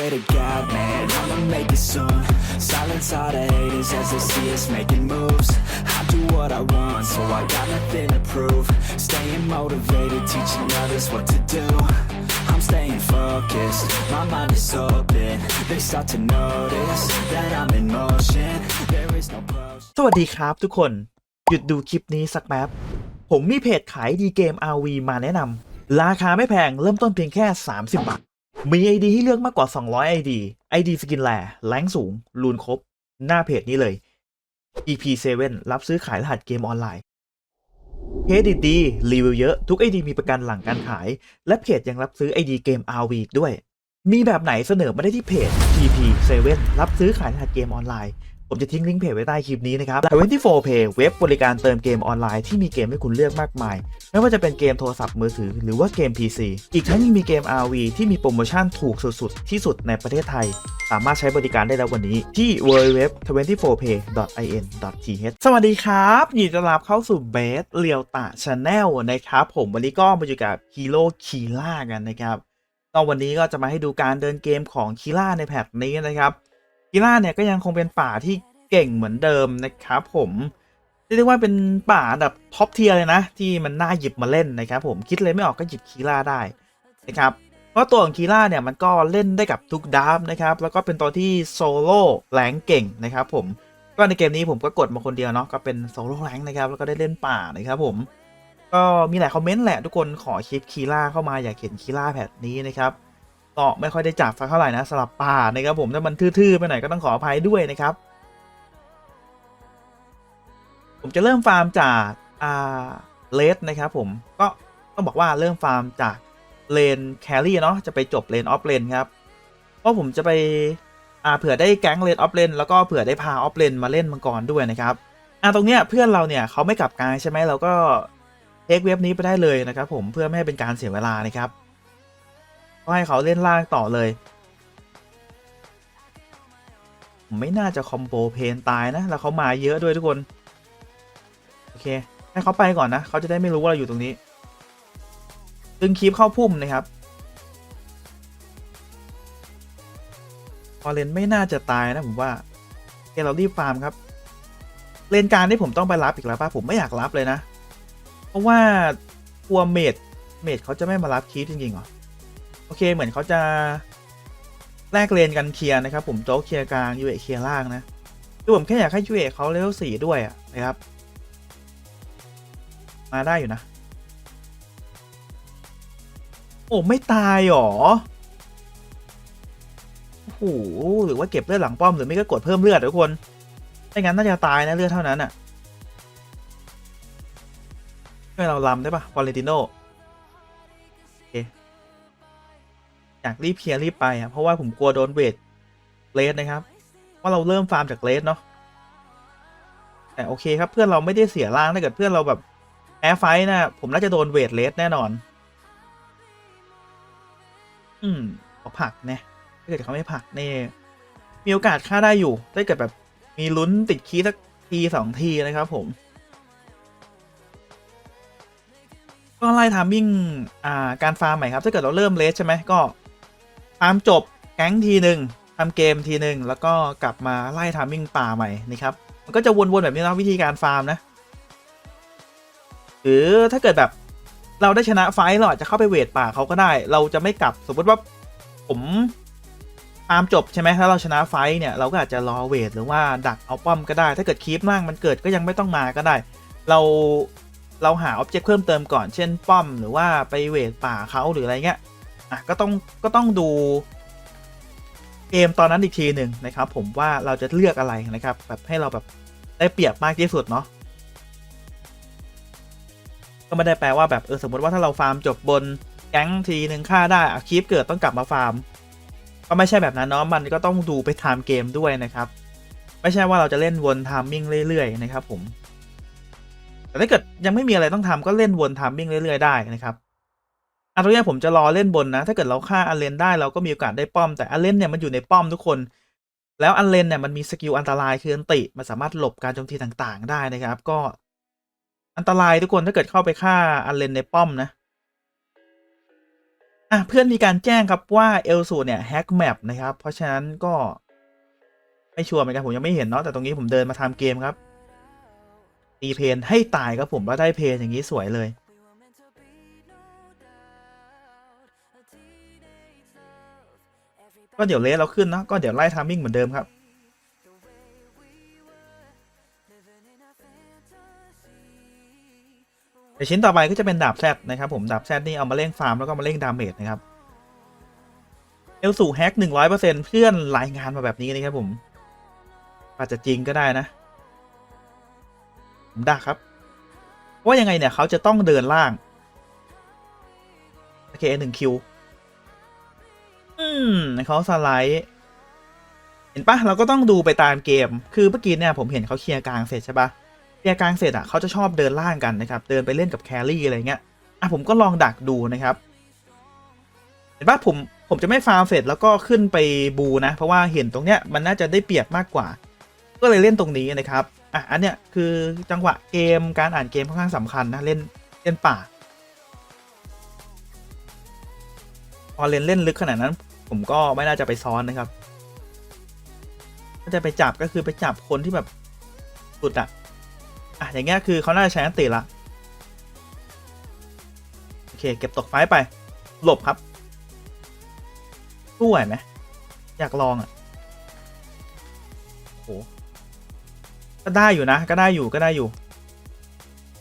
swear to God, man, I'ma make it soon. Silence all the haters as they see us making moves. I do what I want, so I got nothing to prove. Staying motivated, teaching others what to do. I'm staying focused, my mind is open. They start to notice that I'm in motion. There is no close. สวัสดีครับทุกคน หยุดดูคลิปนี้สักแป๊บ ผมมีเพจขายดีเกม RV มาแนะนำราคาไม่แพงเริ่มต้นเพียงแค่ 30 บาท มี ID ให้เลือกมากกว่า 200 ID ID สกินแลแรงสูง รูนครบ หน้าเพจนี้เลย EP7 รับซื้อขายรหัสเกมออนไลน์เพจดีดีรีวิวเยอะ ทุก ID มีประกันหลังการขาย และเพจยังรับซื้อ ID เกม RV ด้วย มีแบบไหนเสนอมาได้ที่เพจ EP7 รับซื้อขายรหัสเกมออนไลน์ ผมจะทิ้งลิงก์เพจไว้ใต้คลิปนี้นะครับ24 Pay เว็บบริการเติมเกมออนไลน์ที่มีเกมให้คุณเลือกมากมาย ไม่ว่าจะเป็นเกมโทรศัพท์มือถือหรือว่าเกม PC อีกทั้งยังมีเกม RV ที่มีโปรโมชั่นถูกสุดๆ ที่สุดในประเทศไทย สามารถใช้บริการได้แล้ววันนี้ที่ www.24pay.in.th สวัสดีครับยินดีต้อนรับเข้าสู่เบสเรียวตะชาแนลนะครับ ผมวันนี้ก็มาอยู่กับฮีโร่คีล่ากันนะครับก็วันนี้ก็จะมาให้ดูการเดินเกมของคีล่าในแพทนี้นะครับ กีล่าเนี่ยก็ยังคงเป็นป่าที่เก่งเหมือนเดิมนะครับผมเรียกได้ว่าเป็นป่าอันดับท็อปเทียร์เลยนะ ที่มันน่าหยิบมาเล่นนะครับผมคิดเลยไม่ออกก็หยิบคีล่าได้นะครับเพราะตัวของคีล่าเนี่ยมันก็เล่นได้กับทุกดาร์ฟนะครับแล้วก็เป็นตัวที่โซโล่แรงเก่งนะครับผมก็ในเกมนี้ผมก็กดมาคนเดียวเนาะก็เป็นโซโล่แรงนะครับแล้วก็ได้เล่นป่านะครับผมก็มีหลายคอมเมนต์แหละทุกคนขอคลิปคีล่าเข้ามาอยากเห็นคีล่าแพทนี้นะครับ ก็ไม่ค่อยได้จับสักเท่าไหร่นะสลับป่านะครับผมถ้ามันทื่อๆไปหน่อยก็ต้องขออภัยด้วยนะครับ ผมจะเริ่มฟาร์มจากอ่าเลสนะครับผมก็ต้องบอกว่าเริ่มฟาร์มจากเลนแครี่เนาะจะไปจบเลนออฟเลนครับเพราะผมจะไปอ่าเผื่อได้แก๊งเลนออฟเลนแล้วก็เผื่อได้พาออฟเลนมาเล่นมังกรด้วยนะครับอ่าตรงเนี้ยเพื่อนเราเนี่ยเขาไม่กลับกลางใช่ไหมเราก็เทคเว็บนี้ไปได้เลยนะครับผมเพื่อไม่ให้เป็นการเสียเวลานะครับ ก็ให้เขาเล่นล่างต่อเลย ไม่น่าจะคอมโบเพนตายนะ แล้วเขามาเยอะด้วยทุกคน โอเค ให้เขาไปก่อนนะ เขาจะได้ไม่รู้ว่าเราอยู่ตรงนี้ ดึงคีบเข้าพุ่มนะครับพอเลนไม่น่าจะตายนะผมว่าโอเคเรารีบฟาร์มครับ เลนการที่ผมต้องไปรับอีกแล้วป่ะผมไม่อยากรับเลยนะ เพราะว่ากลัวเมดเมดเขาจะไม่มารับคีบจริงๆเหรอ โอเคเหมือนเขาจะแลกเลนกันเคลียร์นะครับ ผมโจ๊กเคลียร์กลางยูเอเคลียร์ล่างนะคือผมแค่อยากให้ยูเอเขาเลเวลสี่ด้วยอะนะครับ มาได้อยู่นะ โอ้ ไม่ตายหรอโอ้โหหรือว่าเก็บเลือดหลังป้อมหรือไม่ก็กดเพิ่มเลือดทุกคนไม่งั้นน่าจะตายนะเลือดเท่านั้นอะ่ะช่วยเราลำได้ปะวาเลนติโน อยากรีบเคลียร์รีบไปอะเพราะว่าผมกลัวโดนเวทเลสนะครับ ว่าเราเริ่มฟาร์มจากเลสเนาะแต่โอเคครับเพื่อนเราไม่ได้เสียร่างถ้าเกิดเพื่อนเราแบบแอร์ไฟนะผมน่าจะโดนเวทเลสแน่นอน อืมเขาผลักเนี่ถ้าเกิดเขาไม่ผลักเนี่ยมีโอกาสฆ่าได้อยู่ถ้าเกิดแบบมีลุ้นติดคีสักทีสองทีนะครับผมก็ไล่ทามมิ่งอ่าการฟาร์มใหม่ครับ ถ้าเกิดเราเริ่มเลสใช่ไหมก็ ฟาร์มจบแก๊งทีหนึ่งทำเกมทีหนึ่งแล้วก็กลับมาไล่ทามมิ่งป่าใหม่นะครับ มันก็จะวนๆแบบนี้นะวิธีการฟาร์มนะ หรือถ้าเกิดแบบเราได้ชนะไฟท์เราอาจจะเข้าไปเวทป่าเขาก็ได้ เราจะไม่กลับสมมติว่าผมฟาร์มจบใช่ไหมถ้าเราชนะไฟท์เนี่ยเราก็อาจจะรอเวทหรือว่าดักเอาป้อมก็ได้ ถ้าเกิดคีปล่างมันเกิดก็ยังไม่ต้องมาก็ได้ เราเราหาออบเจกต์เพิ่มเติมก่อนเช่นป้อมหรือว่าไปเวทป่าเขาหรืออะไรเงี้ย อะก็ต้องก็ต้องดูเกมตอนนั้นอีกทีหนึ่งนะครับ ผมว่าเราจะเลือกอะไรนะครับ แบบให้เราแบบได้เปรียบมากที่สุดเนาะก็ไม่ได้แปลว่าแบบเออสมมติว่าถ้าเราฟาร์มจบบนแก๊งทีหนึ่งฆ่าได้อะคีปเกิดต้องกลับมาฟาร์ม ก็ไม่ใช่แบบนั้นเนาะมันก็ต้องดูไปไทม์เกมด้วยนะครับ ไม่ใช่ว่าเราจะเล่นวนไทามมิ่งเรื่อยๆนะครับผมแต่ถ้าเกิดยังไม่มีอะไรต้องทำก็เล่นวนไทามมิ่งเรื่อยๆได้นะครับ อันตรงนี้ผมจะรอเล่นบนนะ ถ้าเกิดเราฆ่าอันเลนได้เราก็มีโอกาสได้ป้อมแต่อันเลนเนี่ยมันอยู่ในป้อมทุกคน แล้วอันเลนเนี่ยมันมีสกิลอันตรายคืออันติมันสามารถหลบการโจมตีต่างๆ ได้นะครับ ก็อันตรายทุกคนถ้าเกิดเข้าไปฆ่าอันเลนในป้อมนะอะเพื่อนมีการแจ้งครับว่าเอลสูเนี่ยแฮกแมปนะครับ เพราะฉะนั้นก็ ไม่ชัวร์เหมือนกันผมยังไม่เห็นเนาะแต่ตรงนี้ผมเดินมาทำเกมครับตีเพนให้ตายครับผมแล้วได้เพนอย่างนี้สวยเลย ก็เดี๋ยวเลสเราขึ้นเนาะก็เดี๋ยวไล่ทามมิ่งเหมือนเดิมครับเดี๋ยวชิ้นต่อไปก็จะเป็นดาบแซดนะครับผมดาบแซดนี่เอามาเล่งฟาร์มแล้วก็มาเล่งดาเมจนะครับเอลสูแฮกหนึ่งร้อยเปอร์เซ็นเพื่อนรายงานมาแบบนี้นะครับผม อาจจะจริงก็ได้นะผมดักครับ ว่ายังไงเนี่ยเขาจะต้องเดินล่างโอเคหนึ่งคิว อืมเขาสไลด์เห็นปะเราก็ต้องดูไปตามเกม คือเมื่อกี้เนี่ยผมเห็นเขาเคลียร์กลางเสร็จใช่ปะเคลียร์กลางเสร็จอะเขาจะชอบเดินล่างกันนะครับ เดินไปเล่นกับแครี่อะไรเงี้ย อะผมก็ลองดักดูนะครับ เห็นปะผมผมจะไม่ฟาร์มเสร็จแล้วก็ขึ้นไปบูนะ เพราะว่าเห็นตรงเนี้ยมันน่าจะได้เปรียบมากกว่า ก็เลยเล่นตรงนี้นะครับ อะอันเนี้ยคือจังหวะเกมการอ่านเกมค่อนข้างสำคัญนะเล่นเล่นป่า พอเล่นเล่นลึกขนาดนั้น ผมก็ไม่น่าจะไปซ้อนนะครับถ้าจะไปจับก็คือไปจับคนที่แบบสุดอะอะอย่างเงี้ยคือเขาน่าจะใช้อันติละโอเค เก็บตกไฟไป หลบครับสู้ไหวไหมอยากลองอะโอ้โหก็ได้อยู่นะ ก็ได้อยู่ก็ได้อยู่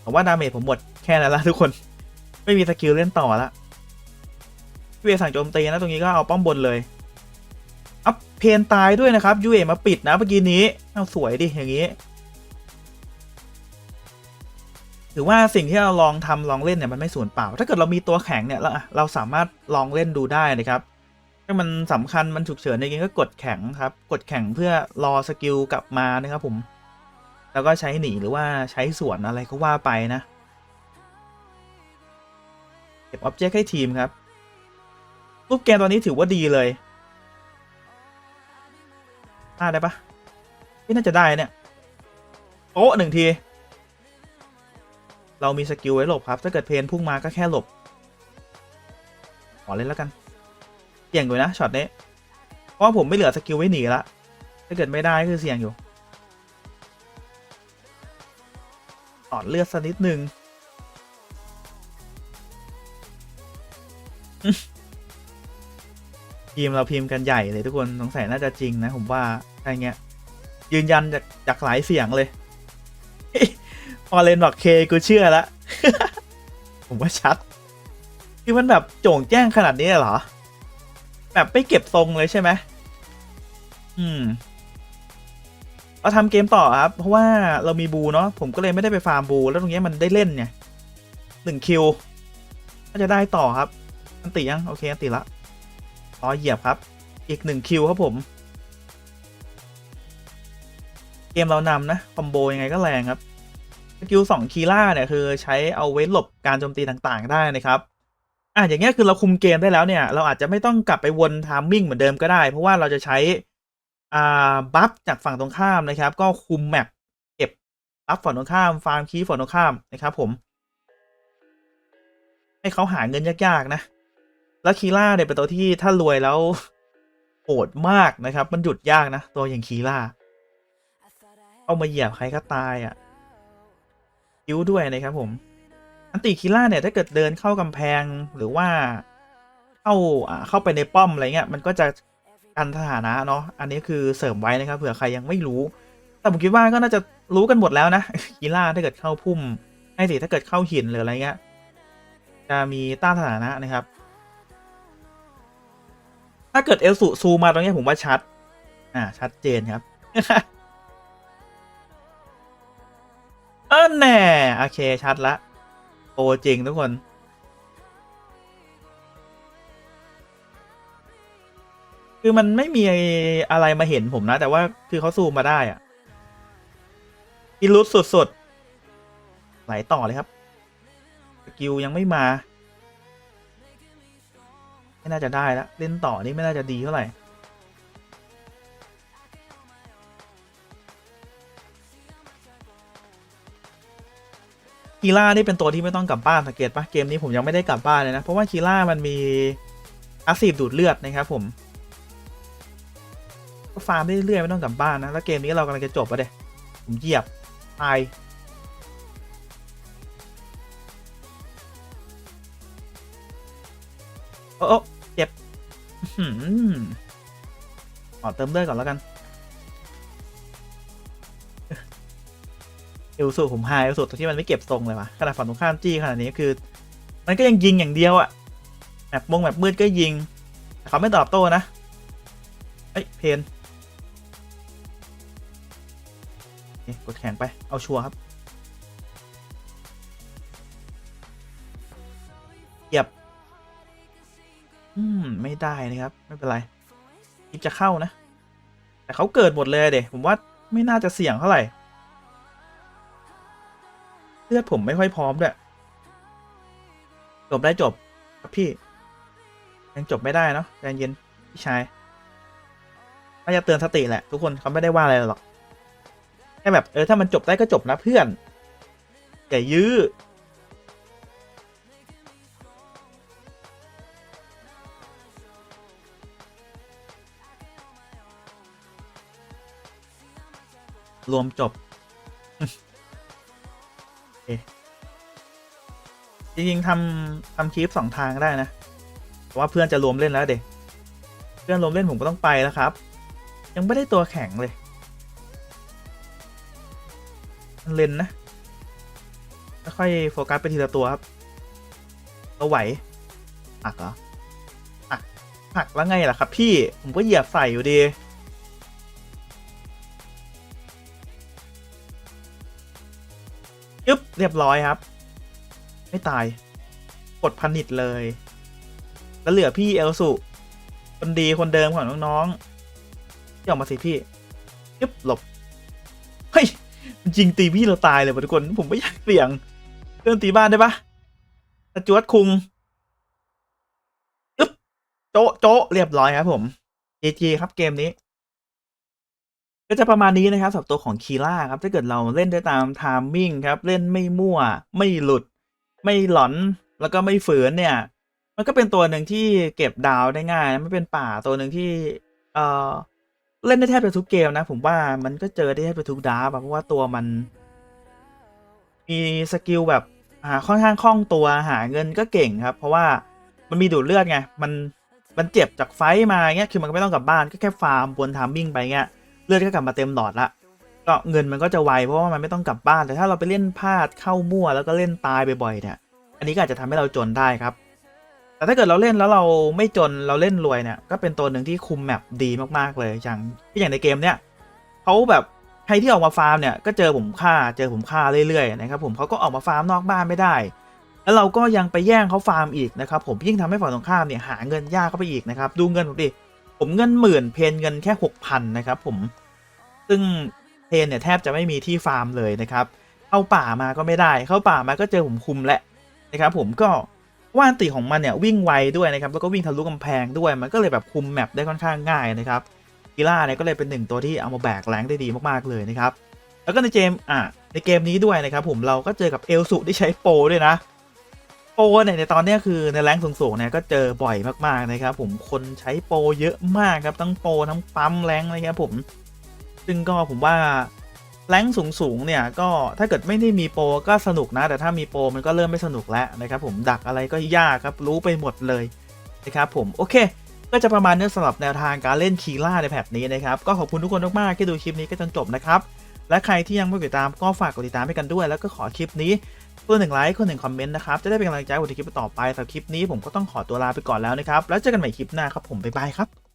แต่ว่าดาเมจผมหมดแค่นั้นละทุกคน ไม่มีสกิลเล่นต่อละ เอสั่งโจมตีนะตรงนี้ก็เอาป้อมบนเลย อัพเพนตายด้วยนะครับยูเอมาปิดนะเมื่อกี้นี้ เอาสวยดิอย่างนี้ ถือว่าสิ่งที่เราลองทำลองเล่นเนี่ยมันไม่สูญเปล่า ถ้าเกิดเรามีตัวแข็งเนี่ยเราเราสามารถลองเล่นดูได้นะครับ ถ้ามันสำคัญมันฉุกเฉินในเกมก็กดแข็งครับ กดแข็งเพื่อรอสกิลกลับมานะครับผม แล้วก็ใช้หนีหรือว่าใช้สวนอะไรก็ว่าไปนะ เก็บอ็อบเจกต์ให้ทีมครับ รูปเกมตอนนี้ถือว่าดีเลยพลาได้ปะไม่น่าจะได้เนี่ยโอ้หนึ่งที เรามีสกิลไว้หลบครับ ถ้าเกิดเพนพุ่งมาก็แค่หลบ ขอเล่นแล้วกันเสี่ยงอยู่นะช็อตนี้ เพราะว่าผมไม่เหลือสกิลไว้หนีละ ถ้าเกิดไม่ได้ก็คือเสี่ยงอยู่ตอดเลือดสักนิดนึง ทีมเราพิมพ์กันใหญ่เลยทุกคนสงสัยน่าจะจริงนะผมว่าอะไรเงี้ย ยืนยันจากจากหลายเสียงเลยพอเลนบอกเคกูเชื่อละผมว่าชัด คือมันแบบโจ่งแจ้งขนาดนี้เหรอ แบบไม่เก็บทรงเลยใช่ไหมอืมเราทำเกมต่อครับ เพราะว่าเรามีบูเนาะผมก็เลยไม่ได้ไปฟาร์มบู แล้วตรงเนี้ยมันได้เล่นเนี่ยหนึ่งคิวก็จะได้ต่อครับ อันติยัง โอเค อันติละ รอเหยียบครับ อีกหนึ่งคิวครับผม เกมเรานำนะ คอมโบยังไงก็แรงครับ สกิลสองคีล่าเนี่ยคือใช้เอาไว้หลบการโจมตีต่างๆ ได้นะครับอะอย่างเงี้ยคือเราคุมเกมได้แล้วเนี่ย เราอาจจะไม่ต้องกลับไปวนทามมิ่งเหมือนเดิมก็ได้ เพราะว่าเราจะใช้อ่าบัฟจากฝั่งตรงข้ามนะครับ ก็คุมแมปเก็บบัฟฝั่งตรงข้าม ฟาร์มคีฝั่งตรงข้ามนะครับผมให้เขาหาเงินยากๆนะ แล้วคีล่าเนี่ยเป็นตัวที่ถ้ารวยแล้วโหดมากนะครับ มันหยุดยากนะ ตัวอย่างคีล่า เอามาเหยียบใครก็ตายอะ่ะคิ้วด้วยนะครับผม อันติคิล่าเนี่ยถ้าเกิดเดินเข้ากำแพงหรือว่า เข้าอ่าเข้าไปในป้อมอะไรเงี้ยมันก็จะกันสถานะเนาะอันนี้คือเสริมไว้นะครับเผื่อใครยังไม่รู้ แต่ผมคิดว่าก็น่าจะรู้กันหมดแล้วนะคิล่าถ้าเกิดเข้าพุ่มให้สิถ้าเกิดเข้าหินหรืออะไรเงี้ยจะมีต้านสถานะนะครับ ถ้าเกิดเอลสุซูมาตรงนี้ผมว่าชัด อ่า ชัดเจนครับเออแน่ โอเค ชัดละโปรจริงทุกคน คือมันไม่มีอะไรมาเห็นผมนะ แต่ว่าคือเขาซูมมาได้อะอิลุสสุดๆไหลต่อเลยครับ สกิลยังไม่มา ไม่น่าจะได้แล้วเล่นต่อนี่ไม่น่าจะดีเท่าไหร่คีล่านี่เป็นตัวที่ไม่ต้องกลับบ้านสังเกตปะเกมนี้ผมยังไม่ได้กลับบ้านเลยนะ เพราะว่าคีล่ามันมีอาซีฟดูดเลือดนะครับผมก็ฟาร์มได้เรื่อยๆไม่ต้องกลับบ้านนะ แล้วเกมนี้เรากำลังจะจบแล้วเด้ผมเหยียบตาย อเติมเลือดก่อนแล้วกันเอลสูผมไฮเอลสูตัวที่มันไม่เก็บทรงเลยวะขนาดฝั่งตรงข้ามจี้ขนาดนี้คือ มันก็ยังยิงอย่างเดียวอะแบบมงแบบมืดก็ยิงแต่เขาไม่ตอบโต้นะเอ้ยเพนกดแข่งไปเอาชัวร์ครับเหยียบ อืม ไม่ได้นะครับ ไม่เป็นไร คลิปจะเข้านะ แต่เขาเกิดหมดเลยเด็ผมว่าไม่น่าจะเสี่ยงเท่าไหร่ เลือดผมไม่ค่อยพร้อมด้วย จบได้จบครับพี่ ยังจบไม่ได้เนาะใจเย็นพี่ชายน่าจะเตือนสติแหละ ทุกคนเขาไม่ได้ว่าอะไรหรอกแค่แบบเออถ้ามันจบได้ก็จบนะเพื่อนอย่ายื้อ รวมจบจริงๆทำทำคลิปสองทางได้นะแต่ว่าเพื่อนจะรวมเล่นแล้วเด็กเพื่อนรวมเล่นผมก็ต้องไปแล้วครับ ยังไม่ได้ตัวแข็งเลยเล่นนะค่อยโฟกัสไปทีละตัวครับเราไหวหักเหรอหักหักแล้วไงล่ะครับ พี่ผมก็เหยียบใส่อยู่ดี เรียบร้อยครับ ไม่ตาย กดพันิดเลย แล้วเหลือพี่เอลสุคนดีคนเดิมของน้องๆที่ออกมาสิพี่ยึบหลบ เฮ้ยจริงตีพี่เราตายเลยทุกคน ผมไม่อยากเสี่ยงเรื่องตีบ้านได้ปะตะจวดคุงยึบโจะโจะเรียบร้อยครับผมเจจครับเกมนี้ ก็จะประมาณนี้นะครับสำหรับตัวของคีล่าครับถ้าเกิดเราเล่นได้ตามไทามมิ่งครับเล่นไม่มั่ว ไม่หลุด ไม่หลอนแล้วก็ไม่ฝืนเนี่ย มันก็เป็นตัวหนึ่งที่เก็บดาวได้ง่ายไม่เป็นป่าตัวหนึ่งที่เออเล่นได้แทบจะทุกเกมนะ ผมว่ามันก็เจอได้แทบจะทุกดาร์ฟอะเพราะว่าตัวมัน มีสกิลแบบหาค่อนข้างคล่องตัวหาเงินก็เก่งครับ เพราะว่ามันมีดูดเลือดไงมันมันเจ็บจากไฟมาเงี้ยคือมันก็ไม่ต้องกลับบ้านก็แค่ฟาร์มบนทามมิ่งไปเงี้ย เลือดก็กลับมาเต็มหลอดละก็เงินมันก็จะไวเพราะว่ามันไม่ต้องกลับบ้านแต่ถ้าเราไปเล่นพลาดเข้ามั่วแล้วก็เล่นตายบ่อยๆเนี่ย อันนี้ก็อาจจะทำให้เราจนได้ครับ แต่ถ้าเกิดเราเล่นแล้วเราไม่จนเราเล่นรวยเนี่ยก็เป็นตัวหนึ่งที่คุมแมปดีมากๆเลยอย่างที่อย่างในเกมเนี่ยเขาแบบใครที่ออกมาฟาร์มเนี่ยก็เจอผมฆ่าเจอผมฆ่าเรื่อยๆนะครับผมเขาก็ออกมาฟาร์มนอกบ้านไม่ได้ แล้วเราก็ยังไปแย่งเขาฟาร์มอีกนะครับผมยิ่งทำให้ฝั่งตรงข้ามเนี่ยหาเงินยากเข้าไปอีกนะครับดูเงินผมดิ ผมเงินหมื่นเพนเงินแค่หกพันนะครับผมซึ่งเพนเนี่ยแทบจะไม่มีที่ฟาร์มเลยนะครับ เข้าป่ามาก็ไม่ได้ เข้าป่ามาก็เจอผมคุมแหละนะครับ ผมก็ว่านติของมันเนี่ยวิ่งไวด้วยนะครับแล้วก็วิ่งทะลุกำแพงด้วยมันก็เลยแบบคุมแมปได้ค่อนข้างง่ายนะครับกีล่าเนี่ยก็เลยเป็นหนึ่งตัวที่เอามาแบกแรงได้ดีมากๆเลยนะครับ แล้วก็ในเกมอะในเกมนี้ด้วยนะครับผมเราก็เจอกับเอลสุที่ใช้โปด้วยนะ โปรเนี่ยในตอนนี้คือในแรงสูงๆเนี่ยก็เจอบ่อยมากๆนะครับผมคนใช้โปรเยอะมากครับทั้งโปรทั้งปั๊มแรงนะครับผม ซึ่งก็ผมว่าแรงสูงสูงๆเนี่ยก็ถ้าเกิดไม่ได้มีโปรก็สนุกนะ แต่ถ้ามีโปรมันก็เริ่มไม่สนุกแล้วนะครับผมดักอะไรก็ยากครับรู้ไปหมดเลยนะครับผมโอเค ก็จะประมาณนี้สำหรับแนวทางการเล่นคีล่าในแพทนี้นะครับก็ขอบคุณทุกคนมากๆที่ดูคลิปนี้ก็จนจบนะครับ และใครที่ยังไม่กดติดตามก็ฝากกดติดตามให้กันด้วย แล้วก็ขอคลิปนี้คนหนึ่งไลค์คนหนึ่งคอมเมนต์นะครับ จะได้เป็นกำลังใจวันคลิปต่อไปสำหรับคลิปนี้ผมก็ต้องขอตัวลาไปก่อนแล้วนะครับ แล้วเจอกันใหม่คลิปหน้าครับผมบ๊ายบายครับ